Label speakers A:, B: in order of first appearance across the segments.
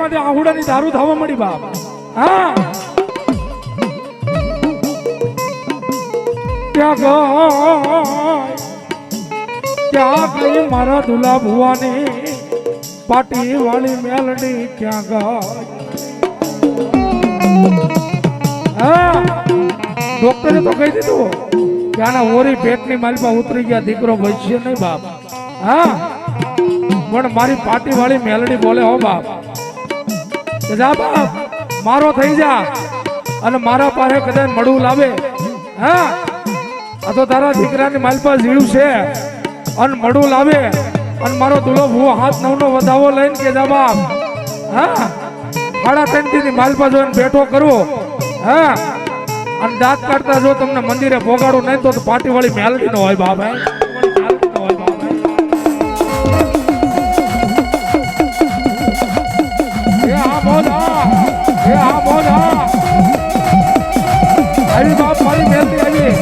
A: માંથી આહુડાની દારૂ થવા મળી બાપ. હા. ક્યાં ગઈ મારા દુલા ભુવાની? પાટી વાળી મેલડી ક્યાં ગઈ? હા. ડોક્ટરે તો કહી દીધું કે આના ઓરી પેટની માલપા ઉતરી ગયા, દીકરો ભજશે નહીં બાપ. હા. પણ મારી પાટી વાળી મેલડી બોલે, હો બાપ જા મારો થઈ જા. અને મારા પાસે કદાચ મળવું લાવે. હા? આ તો તારા દીકરાની માલપા જીવ છે. અને મળવું લાવે. અને મારો દુલો ભૂવો હાથ નવનો વધાવો લઈને કે જા બાપ. હા? સાડા ત્રણ માલ માલપા જોઈને બેઠો કરવો. હા? અને દાંત કાઢતા જો તમને મંદિરે ભોગાડું નહીં તો પાટીવાળી મેલડી નો હોય બાપ, હે? મોજા એ આ મોજા આવી મારી મેલડી આવી.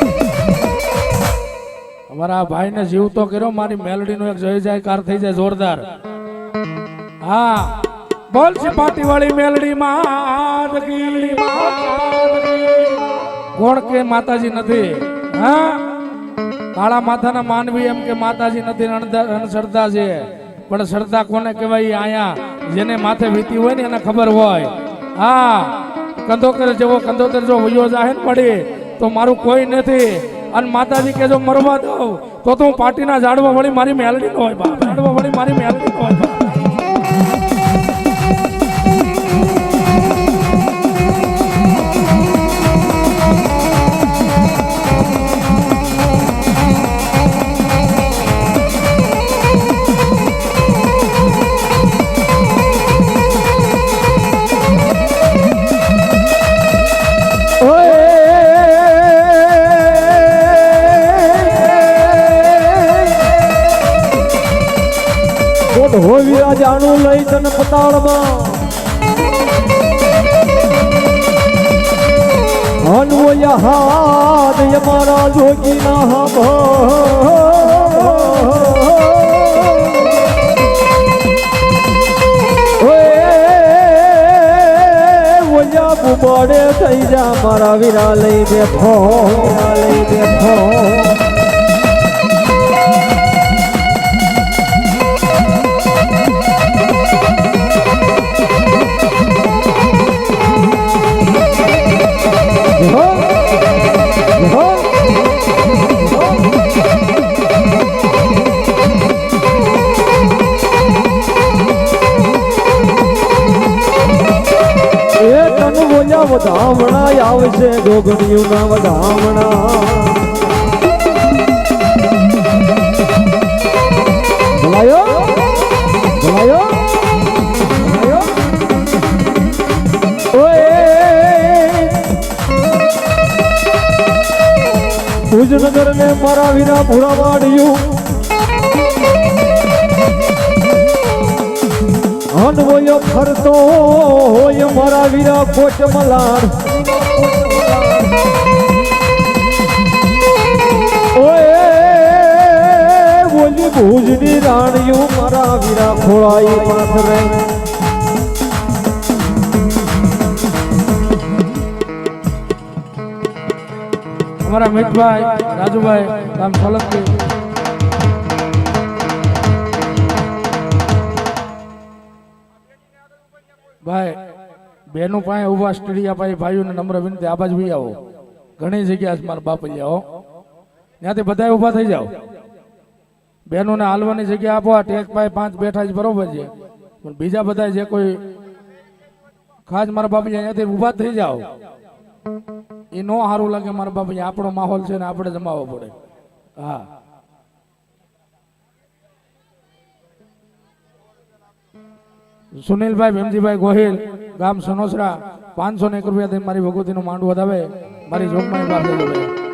A: એક જય જયકાર થઈ જાય જોરદાર. હા, બોલ છે પાટી વાળી મેલડી માં કોણ કે. માતાજી નથી, હા? કાળા માથાના માનવી એમ કે માતાજી નથી અણસરતા છે. પણ શ્રદ્ધા કોને કહેવાય? અહીંયા જેને માથે વીતી હોય ને એને ખબર હોય. હા કંદોતર જેવો કંદોતર જો વયો જાહે ને પડી, તો મારું કોઈ નથી. અને માતાજી કે જો મરવા દઉં, તો તો પાટીના ઝાડવા વળી મારી મેલડી નો હોય ઝાડવા વળી મારી મેલડી નો હોય
B: કોટ જાણું લઈ તન પતાળમાં અનવય હાથ અમારા જોગીના હા ઓયા બુબાડે થઈ જા મારા વિરા લઈ બેઠો લઈ બેઠો આવશે ગોગણિયું ના વધામણા બોલાયો ઓય ભુજનગર ને મારા વિના પૂરા વાડ્યું અનવયો ફરતો હોય મારા વીરા કોચ બોલી ભુજની રાણીઓ મારા વીરા ખોળાઈ પાથરે
A: અમારા મીઠભાઈ રાજુભાઈ રામ સોલંકી ભાઈ બેનું પાસે ઊભા સ્ટડિયા પાસે ભાઈઓને નમ્ર વિનંતી આ બાજુ આવો. ઘણી જગ્યા મારા બાપ આવો ત્યાંથી બધા ઊભા થઈ જાઓ. બહેનોને હાલવાની જગ્યા આપો, આ ટેક પાસે પાંચ બેઠા જ બરોબર છે. પણ બીજા બધા જે કોઈ ખાસ મારા બાપ અહીંયાથી ઊભા થઈ જાઓ. એ નો સારું લાગે મારા બાપા આપણો માહોલ છે ને આપણે જમાવવો પડે. હા. સુનિલભાઈ, ભીમજીભાઈ ગોહિલ ગામ સનોસરા પાંચસો ને એક રૂપિયા મારી ભગવતીનું માંડવું વધાવે મારી જોગમાં પાસે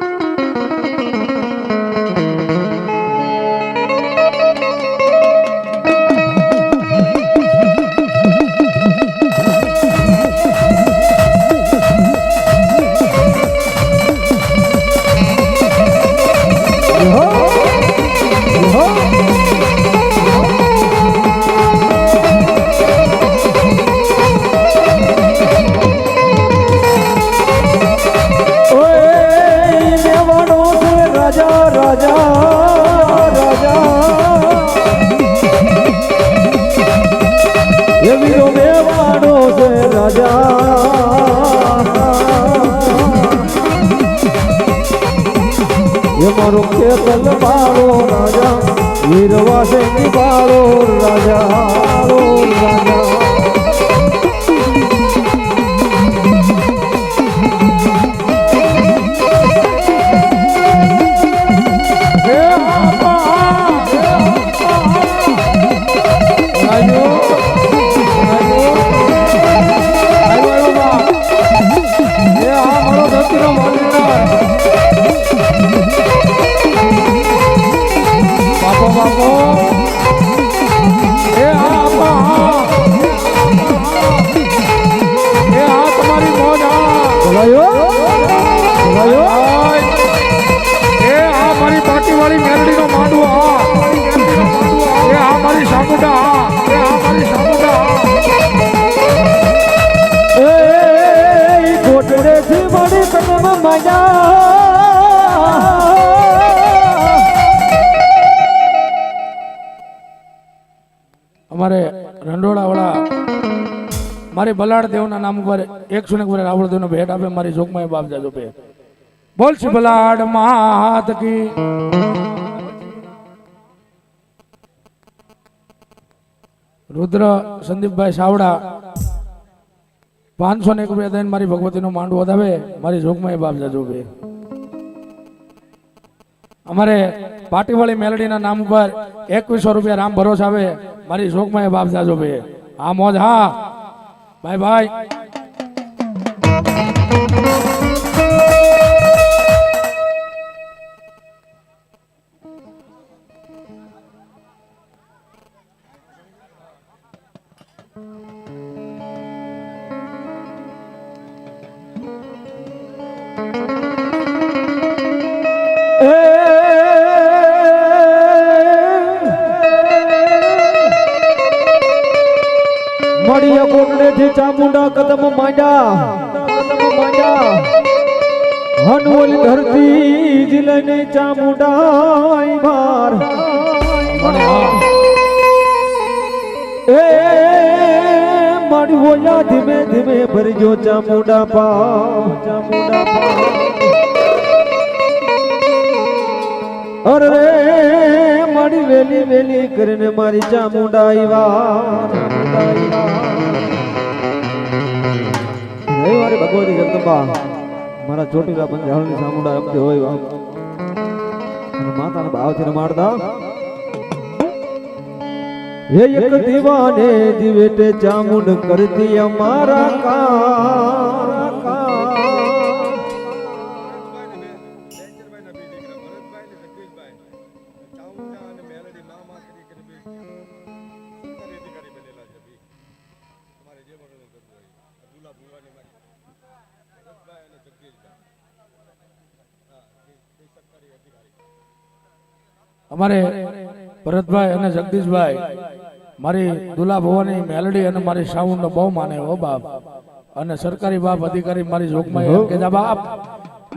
A: રંડોળાવાળા, મારી બલાડ દેવના નામ ઉપર એકસો ને રાવળ દેવનો ભેટ આપે, મારી જોગમાં બાપ જાજો પે બોલ છે બલાડ માત કી. રુદ્ર સંદીપભાઈ સાવડા, પાંચસો ને એક રૂપિયા દઈને મારી ભગવતીનો માંડવો વધાવે, મારી જોગમાં બાપ જાજો પે અમારે પાટીવાળી મેલડીના નામ ઉપર એકવીસો રૂપિયા રામ ભરોસ આવે. મારી શોકમાં બાપ જાજો ભાઈ હા, મોજ, હા. ભાઈ ભાઈ
B: Thank મળીએ માંડા કદમ માંડ્યા હનવોલી ધરતી જિલ્લાને ચામુંડા
A: ભાર
B: એ મારી ઓયા ધીમે ધીમે ભરજો ચામુંડા પા ચામુંડા પા અરે મારી વેલી વેલી કરીને મારી ચામુંડા આવ્યા રવિવારે ભગવતી જગદંબા મારા ચોટીલા પંજાળની સામુંડા રમતી હોય અને માતાના ભાવથી રમાડતા. હે એક દીવાને દિવેટે ચામુંડ કરતી અમારા કા
A: અમારે ભરતભાઈ અને જગદીશભાઈ મારી દુલા ભવાની મેલડી અને મારી સાઉન્ડ બહુ માને હો બાપ. અને સરકારી બાપ અધિકારી મારી જોગમાં કે બાપ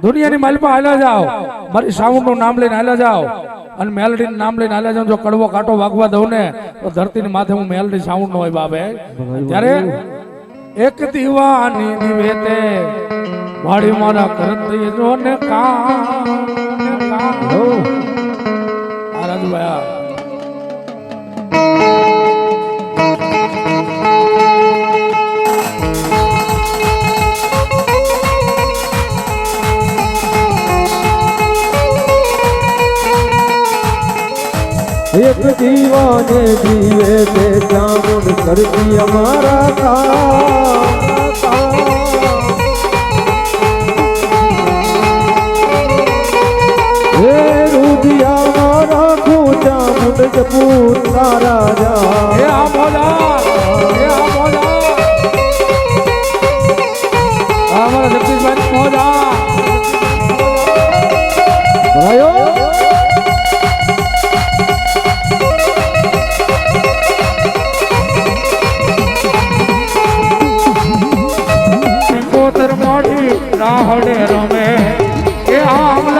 A: દુનિયાની માલમાં હાલ્યા જાઓ. મારી સાઉન્ડનું નામ લઈને હાલ્યા જાઓ. અને મેલડી નામ લઈને હાલ્યા જાઓ. જો કડવો કાંટો વાગવા દઉં ને તો ધરતીની માથે હું મેલડી સાઉન્ડ હોય બાપે ત્યારે એક દીવાની નિવેતે વાડી મારા કરતી જો ને કામ આ.
B: એક દીવાને દીવે તે જામુન કરતી અમારા કા જપૂત તારા
A: એ
B: જા
A: આ મોજા એ આ મોજા અમારા જગદીશભાઈ મોજા
B: ભરાયો
A: સિકોતર મોઢી રાહડે રમે કે આમલા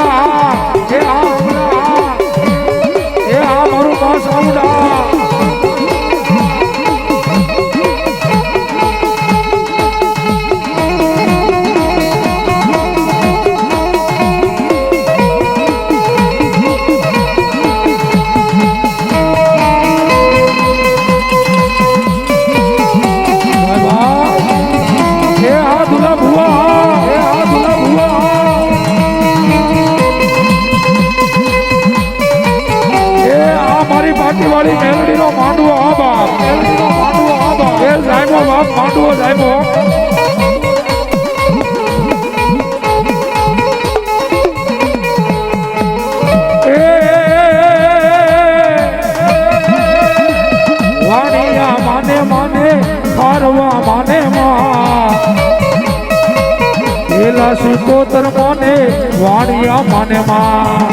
A: પેલા સિકોતર માને વાણિયા માને માં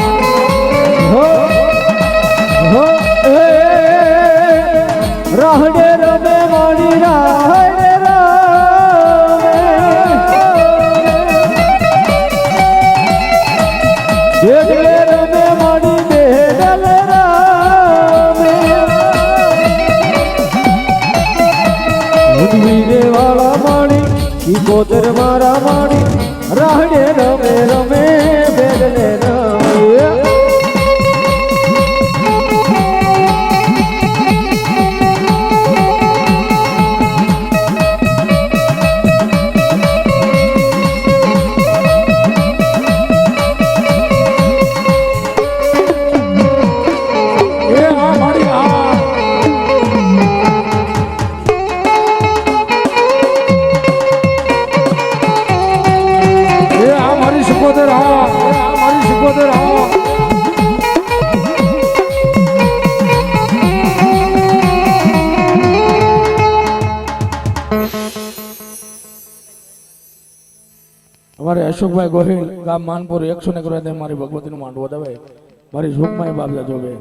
B: હો હો એ રહડે રમે વાણી રહડે રમે દેડલે રમે મારી દેડલ રામે ઉદવીરે વાળા માણી ઈ કોતર મારા માણી રાહડે રમે રમે
A: અશોકભાઈ ગોહિલ, ગામ માનપુર, એકસો ને કરવા મારી ભગવતીનું માંડવો દવે મારી ઝુકમાં બાબજા જોવે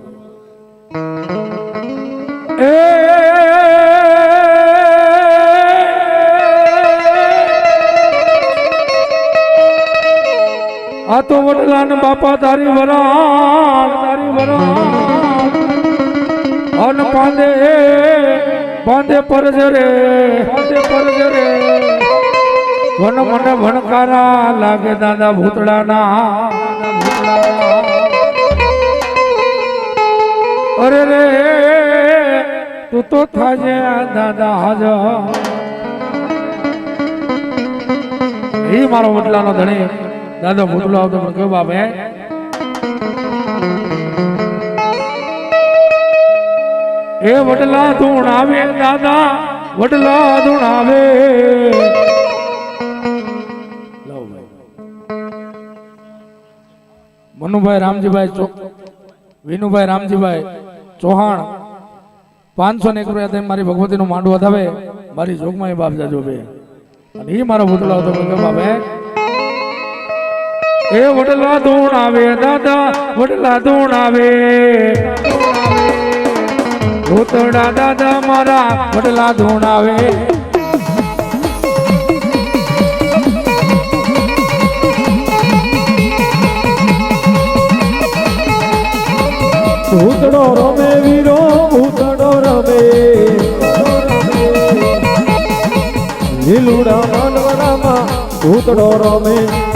A: આ તો વડલા ને બાપા તારી વરાણ તારી વરાણ અન પાંદે પાંદે પરજરે, પાંદે પરજ રે વન મન ભણકારા લાગે દાદા ભૂતડાના. અરે રે, તું તો થાજે દાદા હાજર એ મારો વડલાનો ધણી. દાદા મોટલો આવતો પણ કયો બાપ હે એ વડલા ધૂણ આવે, દાદા, વડલા ધૂણ મનુભાઈ રામજીભાઈ વિનુભાઈ રામજીભાઈ ચૌહાણ. પાંચસો ને એક રૂપિયા તેમ મારી ભગવતીનું માંડવું વધાવે. મારી જોગમાં એ બાપ જાજો બે. અને એ મારો ભૂતલો હતો બાપે એ વડલા ધૂણ આવે, દાદા, વડલા ધૂણ આવે. ભૂતડા દાદા મારા વડલા ધૂણ આવે.
B: લીલુડા માનવડામાં ભૂતડો રમે.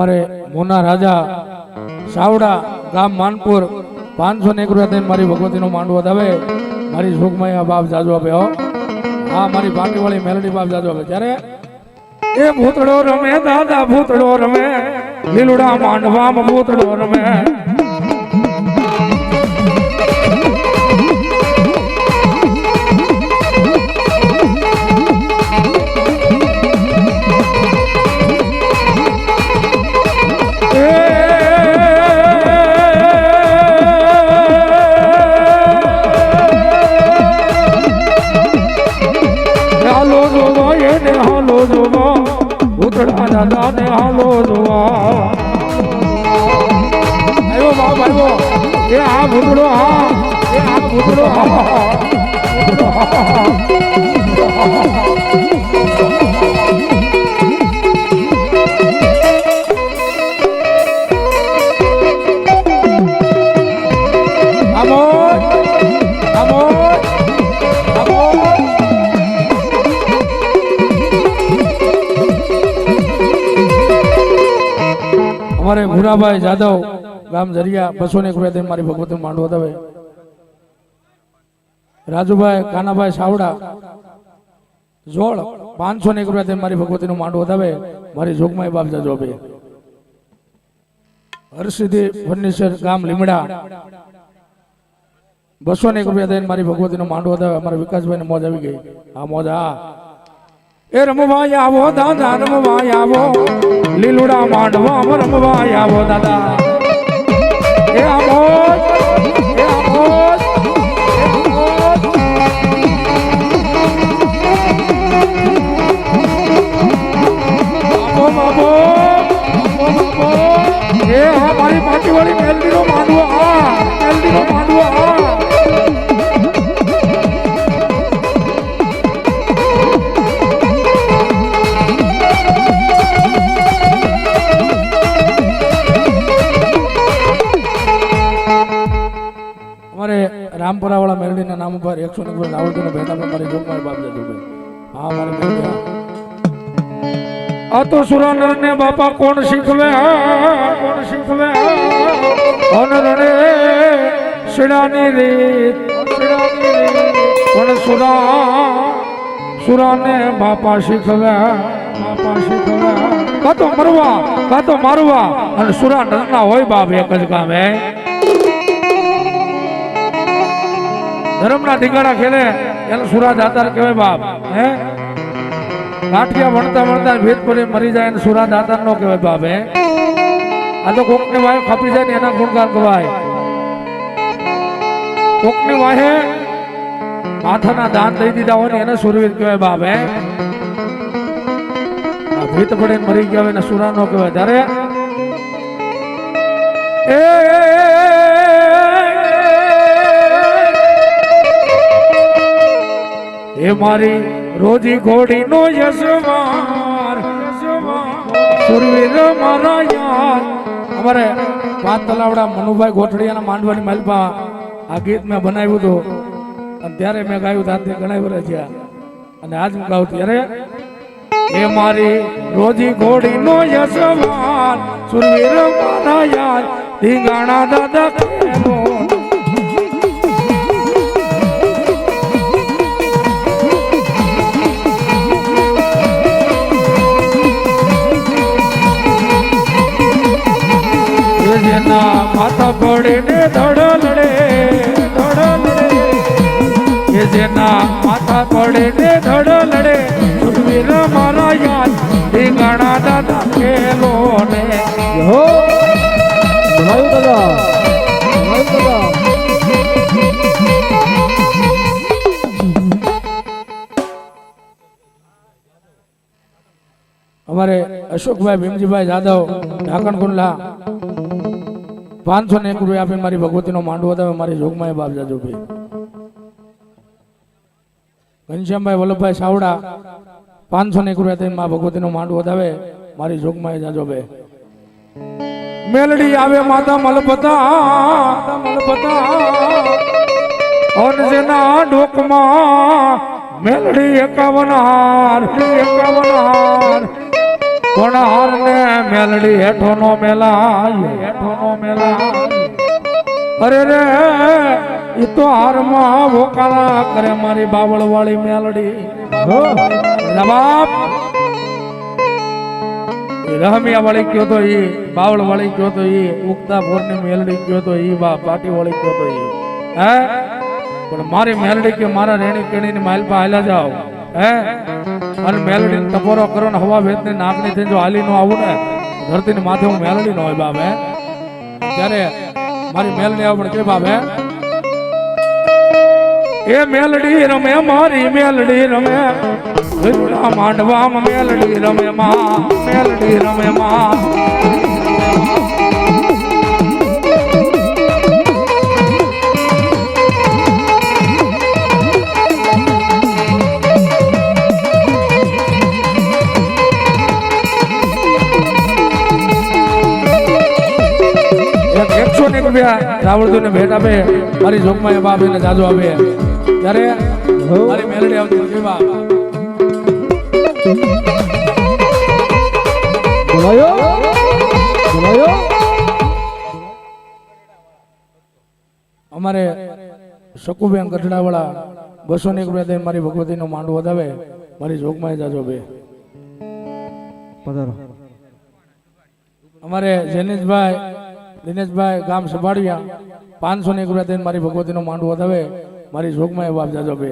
A: અમારે મોના રાજા સાવડા ગામ માનપુર પાંચસો ને એક મારી ભગવતીનો માંડવો આવે મારી આ બાપ જાજો આપે હો. હા, મારી બાકીવાળી મેલડી બાપ જાજો આપે. ત્યારે એ ભૂતડો રમે, દાદા ભૂતડો રમે, લીલુડા માંડવામાં ભૂતડો રમે. અમારે ભૂરાભાઈ જાદવ, ગામ જરિયા બસો ને એક રૂપિયા મારી ભગવતી માંડવો દવે. રાજુભાઈ, કાનાભાઈ સાવડા જોડ પાંચસો ને એક રૂપિયા દઈને મારી ભગવતીનું માંડવો દવે. મારી જોગમાઈ બાપ જાજો બે. હરસિદ્ધિ ફર્નિચર ગામ લીમડા. બસો ને એક રૂપિયા દઈને મારી ભગવતીનો માંડવો દવે. અમારા વિકાસભાઈ મોજ આવી ગઈ. આ મોજ આ. એ રમવાય આવો દાદા રમવાય આવો. લીલુડા માંડવા રમવાય આવો દાદા. એ એકસો ને રાવળજીનો ભેટ આપણે મારી જોગમારી બાપ જજો ભાઈ. હા, મારી મેરડી આ તો સુરાનર ને બાપા કોણ શીખવે? કોણ શીખવે? અનરણે અન રણે શિડાની રીત. પણ સુરા, સુરાને બાપા શીખવે બાપા શીખવે. કા તો મરવા, કા તો મારવા. અને સુરા નરના હોય બાપ એક જ કામ ધર્મના ઢીંગાડા ખેલે, એને સુરા દાતાર કહેવાય બાપ, હે? કાઠિયા ભણતા ભણતા ભેદ પડી મરી જાય એને સુરા દાતાર નો કહેવાય બાપ, હે? આ તો કોકને વાહે ખપી જાય ને એના ગુણગાન કહેવાય કોકની વાહે માથાના દાન દઈ દીધા હોય ને એને સુરવીર કહેવાય બાપ, હે? ભીત પડે મરી ગયા હોય ને સુરા નો કહેવાય. ત્યારે એ મારી રોજી ઘોડી નો યશવાર સુરવીર મારા યાર. અમારે પાંચ તલાવડા મનુભાઈ ગોઠડિયાના માંડવાની માલપા આ ગીત મેં બનાવ્યું હતું. અને ત્યારે મેં ગાયું ત્યારથી ઘણા વર્ષ થયા. અને આજ હું ગાઉં ત્યારે એ મારી રોજી ઘોડી નો યશવાર સુરવીર મારા યાર. ધીંગાણા દાદા ખેલો એ જેના માથા પડે ને ધડ લડે ધડ લડે કે જેના માથા પડે ને ધડ લડે સુરવીર મારા યાદ ઢીંગાણા દાદા ખેલો ને.
B: હો!
A: અમારે અશોકભાઈ, ભીમજીભાઈ જાદવ ઢાકણ કુંડલા પાંચસો ને એક રૂપિયા આપી મારી ભગવતીનો માંડવો તમે મારી જોગમાં બાપ જાજો ભાઈ. ઘનશ્યામભાઈ, વલ્લભભાઈ સાવડા, પાંચસો ને એક રૂપિયા થઈને મા ભગવતીનો માંડવો વધાવે મારી જોગમાં જાજો ભાઈ. મેલડી આવે માતા મલપતા મલપતા. ઓન જેના ડોકમાં મેલડી એકાવન હાર. એકાવન હાર કોણ હાર ને મેલડી હેઠો નો મેલાય હેઠો નો મેલાય. અરે રે એ તો હારમાં વોકાળા કરે મારી બાવળ વાળી મેલડી.
B: હો
A: જવાબ રહમિયા વાળી કયો તો ઈ બાવળ વાળી કયો તો ઈ ઉગતા ભોરની મેલડી કયો તો ઈ, બા પાટી વાળી કયો તો ઈ. હે? પણ મારી મેલડી કે મારા રેણી કેણી ની માલ પા હાલ્યા જાઓ. હે? અને મેલડી ટપોરો કરો ને હવા ભેદ ને નાકની થઈને જો હાલી નો આવું ને ધરતી ની માથે હું મેલડી નો હોય બાબે ત્યારે મારી મેલડી આવ કે બાબે એ મેલડી રમે, મારી મેલડી રમે. વિરુડા માંડવામાં મેલડી રમે માં, મેલડી રમે માં. રૂપિયા રાવળજીને ભેટ આપે. મારી જોગમાં એ બાપ એને જાજો આપે. ત્યારે મારી મેલડી આવતી હતી
B: અમારે
A: શકુબેન ગઢડાવાળા બસો ને એક રૂપિયા દઈને મારી ભગવતીનો માંડો વધાવે. મારી જોગમાં જાજો બે અમારે જૈનેશભાઈ દિનેશભાઈ ગામ સંભાળ્યા. પાંચસો ને એક રૂપિયા દઈને મારી ભગવતીનો માંડવો થવે. મારી જોગમાં બાપ જાજો બે.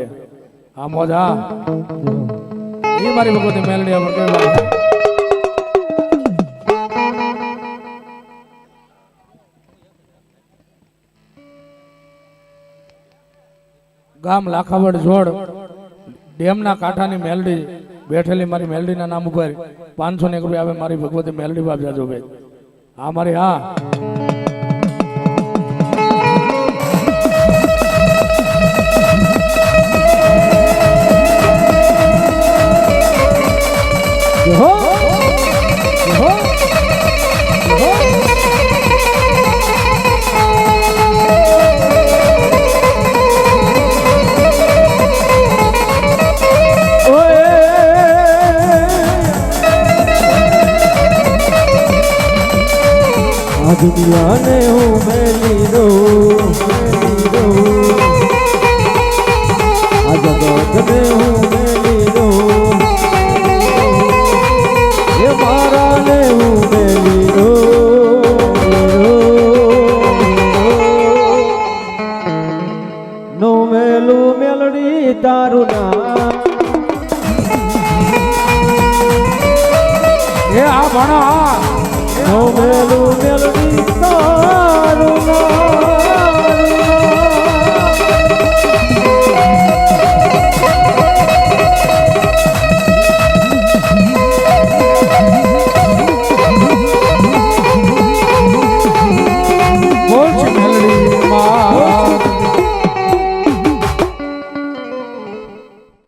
A: હા, મોજ, હા. એ મારી ભગવતી મેલડી ગામ લાખાવડ જોડ, ડેમના કાંઠાની મેલડી, બેઠેલી મારી મેલડીના નામ ઉપર પાંચસો ને એક રૂપિયા આવે મારી ભગવતી મેલડી બાપ જાજો ભાઈ હા, મારી, હા.
B: હો હો દુનિયાને હું મેલી દઉં આ જગતને હું